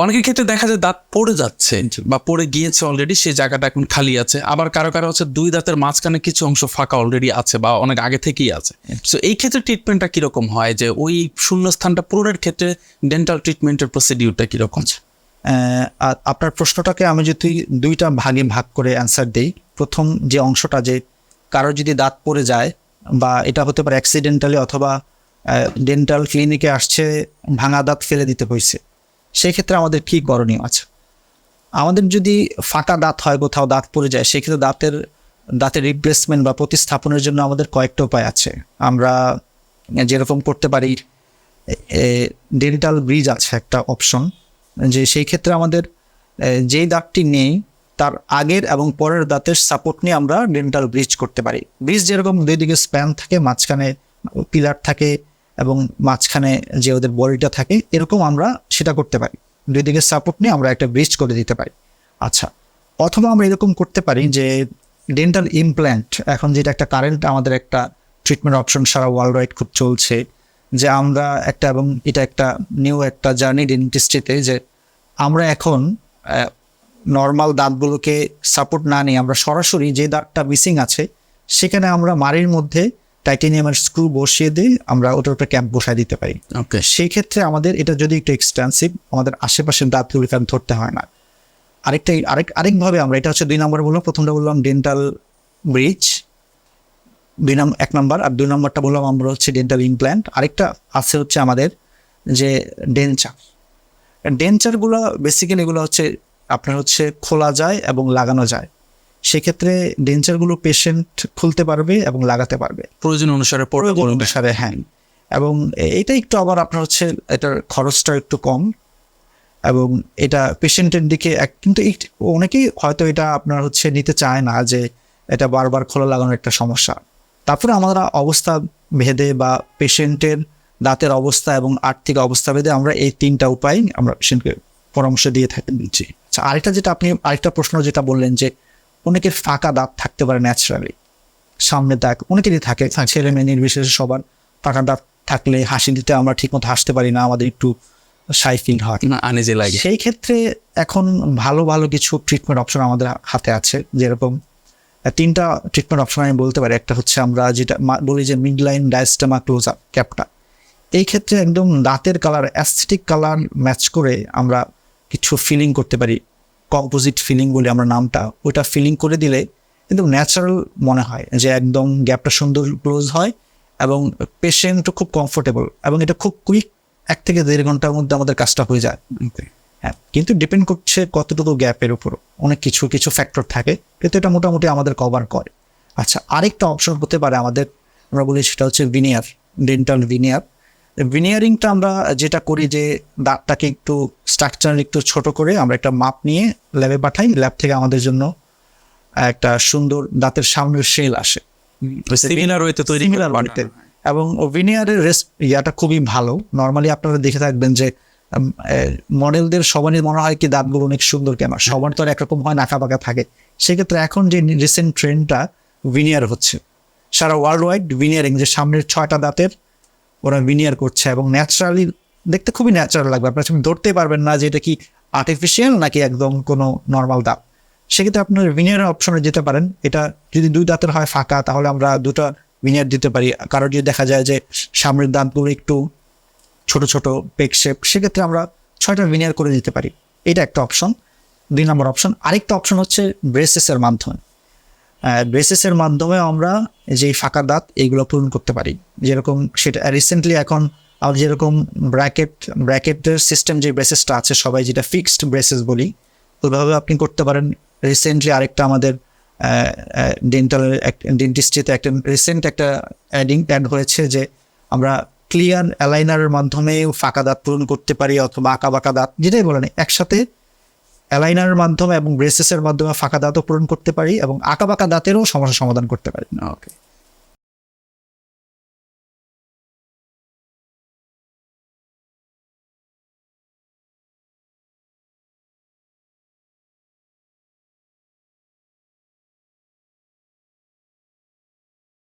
অনেকের ক্ষেত্রে দেখা যায় দাঁত পড়ে যাচ্ছে বা পড়ে গিয়েছে অলরেডি সেই জায়গাটা এখন খালি আছে। আবার কারও কারও হচ্ছে দুই দাঁতের মাঝখানে কিছু অংশ ফাঁকা অলরেডি আছে বা অনেক আগে থেকেই আছে। সো এই ক্ষেত্রে ট্রিটমেন্টটা কীরকম হয়? যে ওই শূন্যস্থানটা পূরণের ক্ষেত্রে ডেন্টাল ট্রিটমেন্টের প্রসিডিউরটা কীরকম? আপনার প্রশ্নটাকে আমি যদি দুইটা ভাগে ভাগ করে অ্যান্সার দিই। প্রথম যে অংশটা যে কারও যদি দাঁত পড়ে যায় বা এটা হতে পারে অ্যাক্সিডেন্টালি অথবা ডেন্টাল ক্লিনিকে আসছে, ভাঙা দাঁত ফেলে দিতে হয়েছে। সেই ক্ষেত্রে আমাদের কী করণীয় আছে? আমাদের যদি ফাঁকা দাঁত হয় কোথাও, দাঁত পড়ে যায়, সেক্ষেত্রে দাঁতের দাঁতের রিপ্লেসমেন্ট বা প্রতিস্থাপনের জন্য আমাদের কয়েকটা উপায় আছে। আমরা যেরকম করতে পারি ডেন্টাল ব্রিজ আছে একটা অপশন যে সেই ক্ষেত্রে আমাদের যেই দাঁতটি নেই, তার আগের এবং পরের দাঁতের সাপোর্ট নিয়ে আমরা ডেন্টাল ব্রিজ করতে পারি। ব্রিজ যেরকম দুই দিকে স্প্যান থাকে, মাঝখানে পিলার থাকে এবং মাঝখানে যে ওদের বডিটা থাকে, এরকম আমরা সেটা করতে পারি। দুই দিকে সাপোর্ট নিয়ে আমরা একটা ব্রিজ করে দিতে পারি। আচ্ছা অথবা আমরা এরকম করতে পারি যে ডেন্টাল ইমপ্ল্যান্ট এখন যেটা একটা কারেন্ট আমাদের একটা ট্রিটমেন্ট অপশন সারা ওয়ার্ল্ড ওয়াইড খুব চলছে, যে আমরা একটা এবং এটা একটা নিউ একটা জার্নি ডেন্টিস্ট্রিতে যে আমরা এখন নর্মাল দাঁতগুলোকে সাপোর্ট না নিয়ে আমরা সরাসরি যে দাঁতটা মিসিং আছে, সেখানে আমরা মাড়ির মধ্যে টাইটেনিয়ামের স্ক্রু বসিয়ে দিয়ে আমরা ওটার উপরে ক্যাম্প বসায় দিতে পারি। ওকে সেই ক্ষেত্রে আমাদের এটা যদি একটু এক্সটেন্সিভ আমাদের আশেপাশের দাঁতগুলিকে আর ধরতে হয় না। আরেকটা আরেক আরেকভাবে আমরা এটা হচ্ছে দুই নম্বর বললাম প্রথমটা বললাম ডেন্টাল ব্রিজ দুই নম্বর এক নম্বর আর দুই নম্বরটা বললাম আমরা হচ্ছে ডেন্টাল ইমপ্ল্যান্ট আরেকটা আছে হচ্ছে আমাদের যে ডেঞ্চার ডেঞ্চারগুলো বেসিক্যালি এগুলো হচ্ছে আপনার হচ্ছে খোলা যায় এবং লাগানো যায়। সেক্ষেত্রে ডেঞ্চারগুলো পেশেন্ট খুলতে পারবে এবং লাগাতে পারবে। প্রয়োজন অনুসারে প্রয়োজন অনুসারে হ্যাঁ। এবং এটা একটু আবার আপনার হচ্ছে এটার খরচটা একটু কম। এবং এটা পেশেন্টের দিকে এক- কিন্তু অনেকেই হয়তো এটা আপনার হচ্ছে নিতে চায় না যে এটা বারবার খোলা লাগানোর একটা সমস্যা। তারপরে আমরা অবস্থা ভেদে বা পেশেন্টের দাঁতের অবস্থা এবং আর্থিক অবস্থা ভেদে আমরা এই তিনটা উপায় আমরা পেশেন্টকে পরামর্শ দিয়ে থাকি জি আচ্ছা আরেকটা যেটা আপনি আরেকটা প্রশ্ন যেটা বললেন যে অনেকের ফাঁকা দাঁত থাকতে পারে ন্যাচারালি সামনে দাগ অনেকেরই থাকে ছেলে মেয়ে নির্বিশেষে সবার ফাঁকা দাঁত থাকলে হাসি দিতে আমরা ঠিকমতো হাসতে পারি না আমাদের একটু সাই ফিল হয়। না আনেজে লাগে। সেই ক্ষেত্রে এখন ভালো ভালো কিছু ট্রিটমেন্ট অপশন আমাদের হাতে আছে যেরকম তিনটা ট্রিটমেন্ট অপশন আমি বলতে পারি। একটা হচ্ছে আমরা যেটা বলি যে mid line diastema close up ক্যাপটা এই ক্ষেত্রে একদম দাঁতের কালার অ্যাস্থেটিক কালার ম্যাচ করে আমরা কিছু ফিলিং করতে পারি। কম্পোজিট ফিলিং বলি আমরা নামটা ওইটা ফিলিং করে দিলে কিন্তু ন্যাচারাল মনে হয় যে একদম গ্যাপটা সুন্দর ক্লোজ হয় এবং পেশেন্টও খুব কমফোর্টেবল এবং এটা খুব কুইক এক থেকে দেড় ঘণ্টার মধ্যে আমাদের কাজটা হয়ে যায়। হ্যাঁ কিন্তু ডিপেন্ড করছে কতটুকু গ্যাপের উপর। অনেক কিছু কিছু ফ্যাক্টর থাকে কিন্তু এটা মোটামুটি আমাদের কভার করে। আচ্ছা আরেকটা অপশন হতে পারে আমাদের আমরা বলি সেটা হচ্ছে ভিনিয়ার ডেন্টাল ভিনিয়ার ভিনিয়ারিংটা আমরা যেটা করি যে দাঁতটাকে একটু স্ট্রাকচার একটু ছোট করে আমরা একটা মাপ নিয়ে ল্যাবে পাঠাই। ল্যাব থেকে আমাদের জন্য একটা সুন্দর দাঁতের সামনের শেল আসে। সিমিলার ওয়েতে তৈরি। এবং ভিনিয়ারের রেস ইয়াটা খুবই ভালো। নর্মালি আপনারা দেখে থাকবেন যে মডেলদের সবারই মনে হয় কি দাঁতগুলো অনেক সুন্দর কেন সবার তো আর একরকম হয় নাকা বাঁকা থাকে। সেক্ষেত্রে এখন যে রিসেন্ট ট্রেন্ডটা ভিনিয়ার হচ্ছে। সারা ওয়ার্ল্ড ওয়াইড ভিনিয়ারিং যে সামনের ছয়টা দাঁতের ওরা ভিনিয়ার করছে এবং ন্যাচারালি দেখতে খুবই ন্যাচারাল লাগবে। আপনার আপনি ধরতে পারবেন না যে এটা কি আর্টিফিশিয়াল নাকি একদম কোনো নর্মাল দাঁত। সেক্ষেত্রে আপনার ভিনিয়ার অপশনে যেতে পারেন। এটা যদি দুই দাঁতের হয় ফাঁকা, তাহলে আমরা দুটো ভিনিয়ার দিতে পারি। কারও যদি দেখা যায় যে সামনের দাঁতগুলো একটু ছোট ছোট পেক শেপ সেক্ষেত্রে আমরা ছয়টা ভিনিয়ার করে দিতে পারি। এটা একটা অপশন দুই নম্বর অপশন আরেকটা অপশন হচ্ছে ব্রেসেসের মাধ্যমে। ব্রেসেসের মাধ্যমে আমরা যে ফাঁকা দাঁত এইগুলো পূরণ করতে পারি। যেরকম সেটা রিসেন্টলি এখন আমাদের যেরকম ব্র্যাকেট ব্র্যাকেটের সিস্টেম যে ব্রেসেসটা আছে, সবাই যেটা ফিক্সড ব্রেসেস বলি, ওইভাবে আপনি করতে পারেন। রিসেন্টলি আরেকটা আমাদের ডেন্টাল ডেন্টিস্ট্রিতে একটা রিসেন্ট একটা অ্যাডিং অ্যাড হয়েছে যে আমরা ক্লিয়ার অ্যালাইনারের মাধ্যমে ফাঁকা দাঁত পূরণ করতে পারি, অথবা আঁকা বাঁকা দাঁত, যেটাই বলেন, একসাথে অ্যালাইনারের মাধ্যমে এবং ব্রেসেসের মাধ্যমে ফাঁকা দাঁতও পূরণ করতে পারি এবং আঁকা বাঁকা দাঁতেরও সমস্যা সমাধান করতে পারি। ওকে